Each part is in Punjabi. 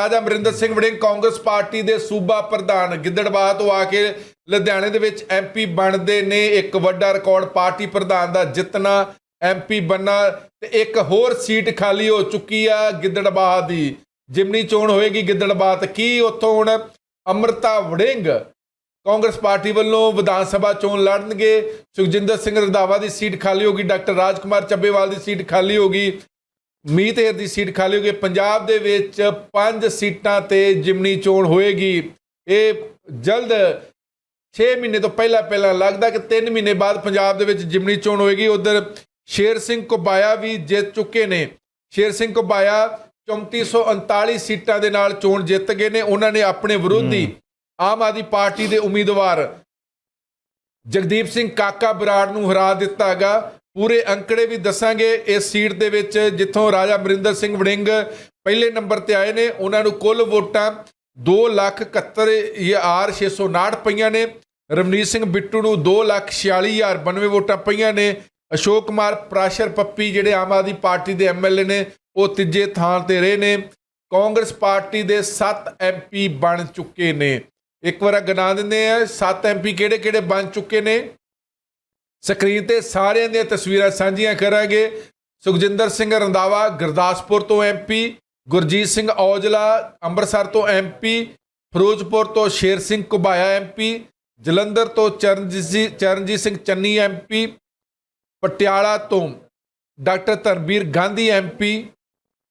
ਰਾਜਾ ਅਮਰਿੰਦਰ ਸਿੰਘ ਵੜਿੰਗ ਕਾਂਗਰਸ ਪਾਰਟੀ ਦੇ ਸੂਬਾ ਪ੍ਰਧਾਨ ਗਿੱਦੜਬਾਹ ਤੋਂ ਆ ਕੇ ਲੁਧਿਆਣੇ ਦੇ ਵਿੱਚ ਐਮਪੀ ਬਣਦੇ ਨੇ। ਇੱਕ ਵੱਡਾ ਰਿਕਾਰਡ ਪਾਰਟੀ ਪ੍ਰਧਾਨ ਦਾ ਜਿੱਤਣਾ ਐਮਪੀ ਬੰਨਾ ਤੇ ਇੱਕ ਹੋਰ ਸੀਟ ਖਾਲੀ ਹੋ ਚੁੱਕੀ ਆ ਗਿੱਦੜਬਾਹ ਦੀ। ਜਿਮਨੀ ਚੋਣ ਹੋਏਗੀ ਗਿੱਦੜਬਾਹ ਤੇ ਕੀ ਉੱਥੋਂ ਹੁਣ ਅਮਰਤਾ ਵੜਿੰਗ ਕਾਂਗਰਸ ਪਾਰਟੀ ਵੱਲੋਂ ਵਿਧਾਨ ਸਭਾ ਚੋਣ ਲੜਨਗੇ। ਸੁਖਜਿੰਦਰ ਸਿੰਘ ਰੰਧਾਵਾ ਦੀ ਸੀਟ ਖਾਲੀ ਹੋਗੀ ਡਾਕਟਰ ਰਾਜਕੁਮਾਰ ਚੱਬੇਵਾਲ ਦੀ ਸੀਟ ਖਾਲੀ ਹੋਗੀ ਮੀਤ ਹੇਰ ਦੀ ਸੀਟ ਖਾਲੀ ਹੋਗੀ ਪੰਜਾਬ ਦੇ ਵਿੱਚ ਪੰਜ ਸੀਟਾਂ ਤੇ ਜਿਮਨੀ ਚੋਣ ਹੋਏਗੀ। ਇਹ ਜਲਦ 6 ਮਹੀਨੇ ਤੋਂ ਪਹਿਲਾਂ ਪਹਿਲਾਂ ਲੱਗਦਾ ਕਿ 3 ਮਹੀਨੇ ਬਾਅਦ ਪੰਜਾਬ ਦੇ ਵਿੱਚ ਜਿਮਨੀ ਚੋਣ ਹੋਏਗੀ। ਉਧਰ ਸ਼ੇਰ ਸਿੰਘ ਕੁਬਾਇਆ ਵੀ ਜਿੱਤ ਚੁੱਕੇ ਨੇ। ਸ਼ੇਰ ਸਿੰਘ ਕੁਬਾਇਆ 3439 ਸੀਟਾਂ ਦੇ ਨਾਲ ਚੋਣ ਜਿੱਤ ਗਏ ਨੇ। ਉਹਨਾਂ ਨੇ ਆਪਣੇ ਵਿਰੋਧੀ ਆਮ ਆਦਮੀ ਪਾਰਟੀ ਦੇ ਉਮੀਦਵਾਰ ਜਗਦੀਪ ਸਿੰਘ ਕਾਕਾ ਬਰਾੜ ਨੂੰ ਹਰਾ ਦਿੱਤਾਗਾ ਪੂਰੇ ਅੰਕੜੇ ਵੀ ਦੱਸਾਂਗੇ ਇਸ ਸੀਟ ਦੇ ਵਿੱਚ ਜਿੱਥੋਂ ਰਾਜਾ ਅਮਰਿੰਦਰ ਸਿੰਘ ਵੜਿੰਗ ਪਹਿਲੇ ਨੰਬਰ ਤੇ ਆਏ ਨੇ, ਉਹਨਾਂ ਨੂੰ ਕੁੱਲ ਵੋਟਾਂ 271659 ਪਈਆਂ ਨੇ। ਰਵਨੀਤ ਸਿੰਘ ਬਿੱਟੂ ਨੂੰ 246092 ਵੋਟਾਂ ਪਈਆਂ ਨੇ। ਅਸ਼ੋਕ ਕੁਮਾਰ ਪ੍ਰਾਸ਼ਰ ਪੱਪੀ ਜਿਹੜੇ ਆਮ ਆਦਮੀ ਪਾਰਟੀ ਦੇ ਐਮਐਲਏ ਨੇ, ਉਹ ਤੀਜੇ ਥਾਂ ਤੇ ਰਹੇ ਨੇ। ਕਾਂਗਰਸ ਪਾਰਟੀ ਦੇ 7 ਐਮਪੀ ਬਣ ਚੁੱਕੇ ਨੇ। ਇੱਕ ਵਾਰ ਗਿਣਾ ਦਿੰਦੇ ਆ 7 ਐਮਪੀ ਕਿਹੜੇ ਕਿਹੜੇ ਬਣ ਚੁੱਕੇ ਨੇ? ਸਕਰੀਨ ਤੇ ਸਾਰਿਆਂ ਦੀਆਂ ਤਸਵੀਰਾਂ ਸਾਂਝੀਆਂ ਕਰਾਂਗੇ। ਸੁਖਜਿੰਦਰ ਸਿੰਘ ਰੰਦਾਵਾ ਗੁਰਦਾਸਪੁਰ ਤੋਂ ਐਮਪੀ ਗੁਰਜੀਤ ਸਿੰਘ ਔਜਲਾ, ਅੰਮ੍ਰਿਤਸਰ ਤੋਂ ਐਮਪੀ ਫਿਰੋਜ਼ਪੁਰ ਤੋਂ ਸ਼ੇਰ ਸਿੰਘ ਕੁਬਾਇਆ ਐਮਪੀ ਜਲੰਧਰ ਤੋਂ ਚਰਨਜੀਤ ਚਰਨਜੀਤ ਸਿੰਘ ਚੰਨੀ ਐਮਪੀ ਪਟਿਆਲਾ ਤੋਂ ਡਾਕਟਰ ਧਰਮਵੀਰ ਗਾਂਧੀ ਐਮਪੀ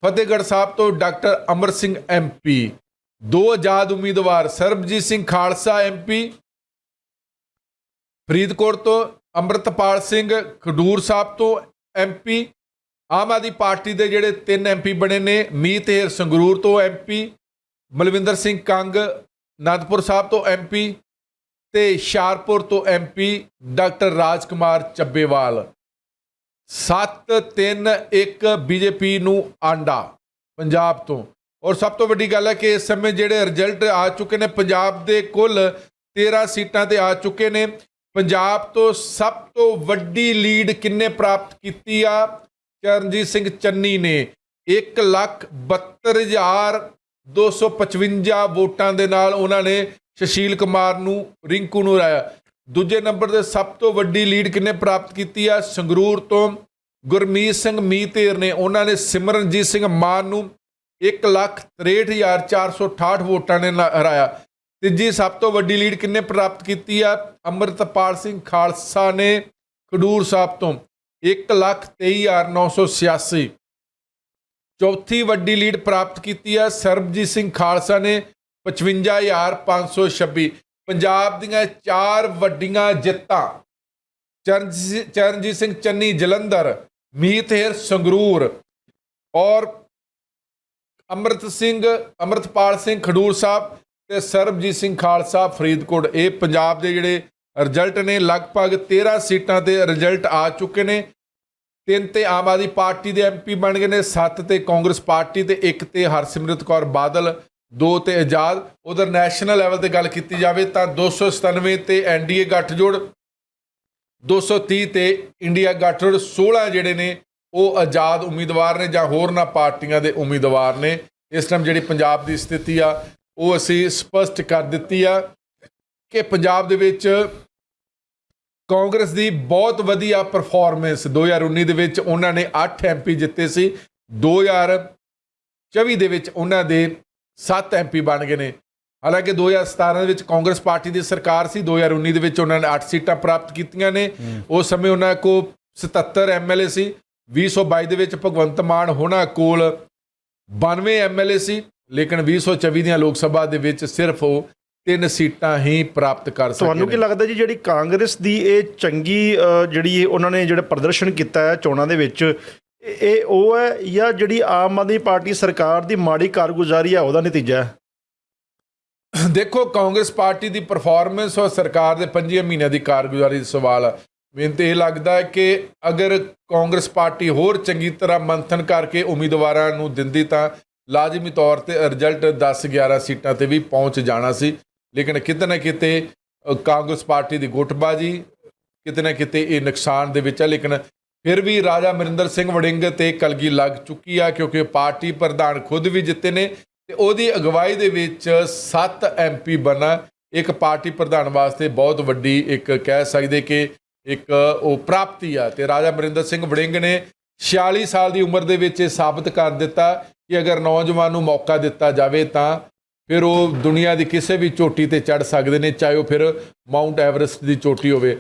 ਫਤਿਹਗੜ੍ਹ ਸਾਹਿਬ ਤੋਂ ਡਾਕਟਰ ਅਮਰ ਸਿੰਘ ਐਮਪੀ ਦੋ ਆਜ਼ਾਦ ਉਮੀਦਵਾਰ ਸਰਬਜੀਤ ਸਿੰਘ ਖਾਲਸਾ ਐਮਪੀ ਫਰੀਦਕੋਟ ਤੋਂ ਅੰਮ੍ਰਿਤਪਾਲ ਸਿੰਘ ਖਡੂਰ ਸਾਹਿਬ ਤੋਂ ਐਮਪੀ ਆਮ ਆਦਮੀ ਪਾਰਟੀ ਦੇ ਜਿਹੜੇ ਤਿੰਨ ਐਮਪੀ ਬਣੇ ਨੇ, ਮੀਤ ਹੇਰ ਸੰਗਰੂਰ ਤੋਂ ਐਮਪੀ ਮਲਵਿੰਦਰ ਸਿੰਘ ਕੰਗ ਅਨੰਦਪੁਰ ਸਾਹਿਬ ਤੋਂ ਐਮਪੀ ਤੇ ਸ਼ਾਰਪੁਰ ਤੋਂ MP doctor Rajkumar Chabbewal. 7 3 1 BJP ਨੂੰ ਆਂਡਾ ਪੰਜਾਬ ਤੋਂ। ਔਰ ਸਭ ਤੋਂ ਵੱਡੀ ਗੱਲ ਹੈ ਕਿ ਇਸ ਸਮੇਂ ਜਿਹੜੇ ਰਿਜ਼ਲਟ ਆ ਚੁੱਕੇ ਨੇ, ਪੰਜਾਬ ਦੇ ਕੁੱਲ 13 ਸੀਟਾਂ ਤੇ ਆ ਚੁੱਕੇ ਨੇ। ਪੰਜਾਬ ਤੋਂ ਸਭ ਤੋਂ ਵੱਡੀ ਲੀਡ ਕਿੰਨੇ ਪ੍ਰਾਪਤ ਕੀਤੀ ਆ? ਚਰਨਜੀਤ ਸਿੰਘ ਚੰਨੀ ਨੇ 172255 ਵੋਟਾਂ ਦੇ ਨਾਲ ਉਹਨਾਂ ਨੇ ਸੁਸ਼ੀਲ ਕੁਮਾਰ ਨੂੰ, ਰਿੰਕੂ ਨੂੰ ਹਰਾਇਆ ਦੂਜੇ ਨੰਬਰ ਤੇ ਸਭ ਤੋਂ ਵੱਡੀ ਲੀਡ ਕਿੰਨੇ ਪ੍ਰਾਪਤ ਕੀਤੀ ਆ? ਸੰਗਰੂਰ ਤੋਂ ਗੁਰਮੀਤ ਸਿੰਘ ਮੀਤੇਰ ਨੇ ਉਹਨਾਂ ਨੇ ਸਿਮਰਨਜੀਤ ਸਿੰਘ ਮਾਨ ਨੂੰ 163468 ਵੋਟਾਂ ਨੇ ਨਾ- ਹਰਾਇਆ। ਤੀਜੀ ਸਭ ਤੋਂ ਵੱਡੀ ਲੀਡ ਕਿੰਨੇ ਪ੍ਰਾਪਤ ਕੀਤੀ ਆ? ਅੰਮ੍ਰਿਤਪਾਲ ਸਿੰਘ ਖਾਲਸਾ ਨੇ ਖਡੂਰ ਸਾਹਿਬ ਤੋਂ 123986 ਚੌਥੀ ਵੱਡੀ ਲੀਡ ਪ੍ਰਾਪਤ ਕੀਤੀ ਆ ਸਰਬਜੀਤ ਸਿੰਘ ਖਾਲਸਾ ਨੇ 55526 ਪੰਜਾਬ ਦੀਆਂ ਚਾਰ ਵੱਡੀਆਂ ਜਿੱਤਾਂ ਚਰਨਜੀਤ ਚਰਨਜੀਤ ਸਿੰਘ ਚੰਨੀ, ਜਲੰਧਰ ਮੀਤਹੇਰ ਸੰਗਰੂਰ ਔਰ ਅੰਮ੍ਰਿਤ ਸਿੰਘ ਅੰਮ੍ਰਿਤਪਾਲ ਸਿੰਘ ਖਡੂਰ ਸਾਹਿਬ। ਤੇ ਸਰਬਜੀਤ ਸਿੰਘ ਖਾਲਸਾ ਫਰੀਦਕੋਟ, ਇਹ ਪੰਜਾਬ ਦੇ ਜਿਹੜੇ ਰਿਜ਼ਲਟ ਨੇ, ਲਗਭਗ 13 ਸੀਟਾਂ ਤੇ ਰਿਜ਼ਲਟ ਆ ਚੁੱਕੇ ਨੇ। ਤਿੰਨ ਤੇ ਆਮ ਆਦਮੀ ਪਾਰਟੀ ਦੇ ਐਮਪੀ ਬਣ ਗਏ ਨੇ, ਸੱਤ ਤੇ ਕਾਂਗਰਸ ਪਾਰਟੀ ਤੇ ਇੱਕ ਤੇ ਹਰਸਿਮਰਤ ਕੌਰ ਬਾਦਲ, ਦੋ ਤੇ ਆਜ਼ਾਦ। ਉਧਰ ਨੈਸ਼ਨਲ ਲੈਵਲ ਤੇ ਗੱਲ ਕੀਤੀ ਜਾਵੇ ਤਾਂ 297 ਤੇ ਐਨਡੀਏ ਗੱਠਜੋੜ 230 ਤੇ ਇੰਡੀਆ ਗੱਠਜੋੜ 16 ਜਿਹੜੇ ਨੇ ਉਹ ਆਜ਼ਾਦ ਉਮੀਦਵਾਰ ਨੇ ਜਾਂ ਹੋਰਨਾਂ ਪਾਰਟੀਆਂ ਦੇ ਉਮੀਦਵਾਰ ਨੇ। ਇਸ ਟਾਈਮ ਜਿਹੜੀ ਪੰਜਾਬ ਦੀ ਸਥਿਤੀ ਆ ਉਹ ਅਸੀਂ ਸਪਸ਼ਟ ਕਰ ਦਿੱਤੀ ਆ ਕਿ ਪੰਜਾਬ ਦੇ ਵਿੱਚ ਕਾਂਗਰਸ ਦੀ ਬਹੁਤ ਵਧੀਆ ਪਰਫਾਰਮੈਂਸ 2019 ਦੇ ਵਿੱਚ ਉਹਨਾਂ ਨੇ 8 ਐਮਪੀ ਜਿੱਤੇ ਸੀ। 2024 ਦੇ ਵਿੱਚ ਉਹਨਾਂ ਦੇ 7 ਐਮਪੀ ਬਣ ਗਏ ਨੇ। ਹਾਲਾਂਕਿ 2017 ਦੇ ਵਿੱਚ ਕਾਂਗਰਸ ਪਾਰਟੀ ਦੀ ਸਰਕਾਰ ਸੀ। 2019 ਦੇ ਵਿੱਚ ਉਹਨਾਂ ਨੇ 8 ਸੀਟਾਂ ਪ੍ਰਾਪਤ ਕੀਤੀਆਂ ਨੇ। ਉਸ ਸਮੇਂ ਉਹਨਾਂ ਕੋਲ 77 ਐਮਐਲਏ ਸੀ। 2022 ਦੇ ਵਿੱਚ ਭਗਵੰਤ ਮਾਨ ਹੋਣਾ ਕੋਲ 92 ਐਮਐਲਏ ਸੀ। ਲੇਕਿਨ 2024 ਦੀਆਂ ਲੋਕ ਸਭਾ ਦੇ ਵਿੱਚ ਸਿਰਫ ਉਹ ਤਿੰਨ ਸੀਟਾਂ ਹੀ ਪ੍ਰਾਪਤ ਕਰ ਸਕੇ ਤੁਹਾਨੂੰ ਕੀ। ਲੱਗਦਾ ਜੀ ਜਿਹੜੀ ਕਾਂਗਰਸ ਦੀ ਇਹ ਚੰਗੀ ਜਿਹੜੀ ਉਹਨਾਂ ਨੇ ਜਿਹੜਾ ਪ੍ਰਦਰਸ਼ਨ ਕੀਤਾ ਹੈ ਚੋਣਾਂ ਦੇ ਵਿੱਚ ਇਹ ਇਹ ਉਹ ਹੈ ਜਾਂ ਜਿਹੜੀ ਆਮ ਆਦਮੀ ਪਾਰਟੀ ਸਰਕਾਰ ਦੀ ਮਾੜੀ ਕਾਰਗੁਜ਼ਾਰੀ ਹੈ ਉਹਦਾ ਨਤੀਜਾ ਹੈ ਦੇਖੋ ਕਾਂਗਰਸ ਪਾਰਟੀ ਦੀ ਪਰਫਾਰਮੈਂਸ ਔਰ ਸਰਕਾਰ ਦੇ 5 ਮਹੀਨਿਆਂ ਦੀ ਕਾਰਗੁਜ਼ਾਰੀ ਦਾ ਸਵਾਲ ਹੈ ਮੈਨੂੰ ਤੇ ਇਹ ਲੱਗਦਾ ਹੈ ਕਿ ਅਗਰ ਕਾਂਗਰਸ ਪਾਰਟੀ ਹੋਰ ਚੰਗੀ ਤਰ੍ਹਾਂ ਮੰਥਨ ਕਰਕੇ ਉਮੀਦਵਾਰਾਂ ਨੂੰ ਦਿੰਦੀ ਤਾਂ ਲਾਜ਼ਮੀ ਤੌਰ ਤੇ ਰਿਜ਼ਲਟ 10 11 ਸੀਟਾਂ ਤੇ ਵੀ ਪਹੁੰਚ ਜਾਣਾ ਸੀ। ਲੇਕਿਨ ਕਿਤੇ ਨਾ ਕਿਤੇ ਕਾਂਗਰਸ ਪਾਰਟੀ ਦੀ ਗੁੱਟਬਾਜੀ ਕਿਤੇ ਨਾ ਕਿਤੇ ਇਹ ਨੁਕਸਾਨ ਦੇ ਵਿੱਚ ਹੈ ਲੇਕਿਨ ਫਿਰ ਵੀ ਰਾਜਾ ਅਮਰਿੰਦਰ ਸਿੰਘ ਵੜਿੰਗ ਤੇ ਕਲਗੀ ਲੱਗ ਚੁੱਕੀ ਆ, ਕਿਉਂਕਿ ਪਾਰਟੀ ਪ੍ਰਧਾਨ ਖੁਦ ਵੀ ਜਿੱਤੇ ਨੇ ਤੇ ਉਹਦੀ ਅਗਵਾਈ ਦੇ ਵਿੱਚ 7 ਐਮਪੀ ਬਣਾ। ਇੱਕ ਪਾਰਟੀ ਪ੍ਰਧਾਨ ਵਾਸਤੇ ਬਹੁਤ ਵੱਡੀ ਇੱਕ ਕਹਿ ਸਕਦੇ ਕਿ ਇੱਕ ਉਹ ਪ੍ਰਾਪਤੀ ਆ। ਤੇ ਰਾਜਾ ਮਰਿੰਦਰ ਸਿੰਘ ਵੜਿੰਗ ਨੇ 46 ਸਾਲ ਦੀ ਉਮਰ ਦੇ ਵਿੱਚ ਇਹ ਸਾਬਤ ਕਰ ਦਿੱਤਾ ਕਿ ਅਗਰ ਨੌਜਵਾਨ ਨੂੰ ਮੌਕਾ ਦਿੱਤਾ ਜਾਵੇ ਤਾਂ ਫਿਰ ਉਹ ਦੁਨੀਆ ਦੀ ਕਿਸੇ ਵੀ ਚੋਟੀ ਤੇ ਚੜ ਸਕਦੇ ਨੇ, ਚਾਹੇ ਉਹ ਫਿਰ ਮਾਊਂਟ ਐਵਰੈਸਟ ਦੀ ਚੋਟੀ ਹੋਵੇ।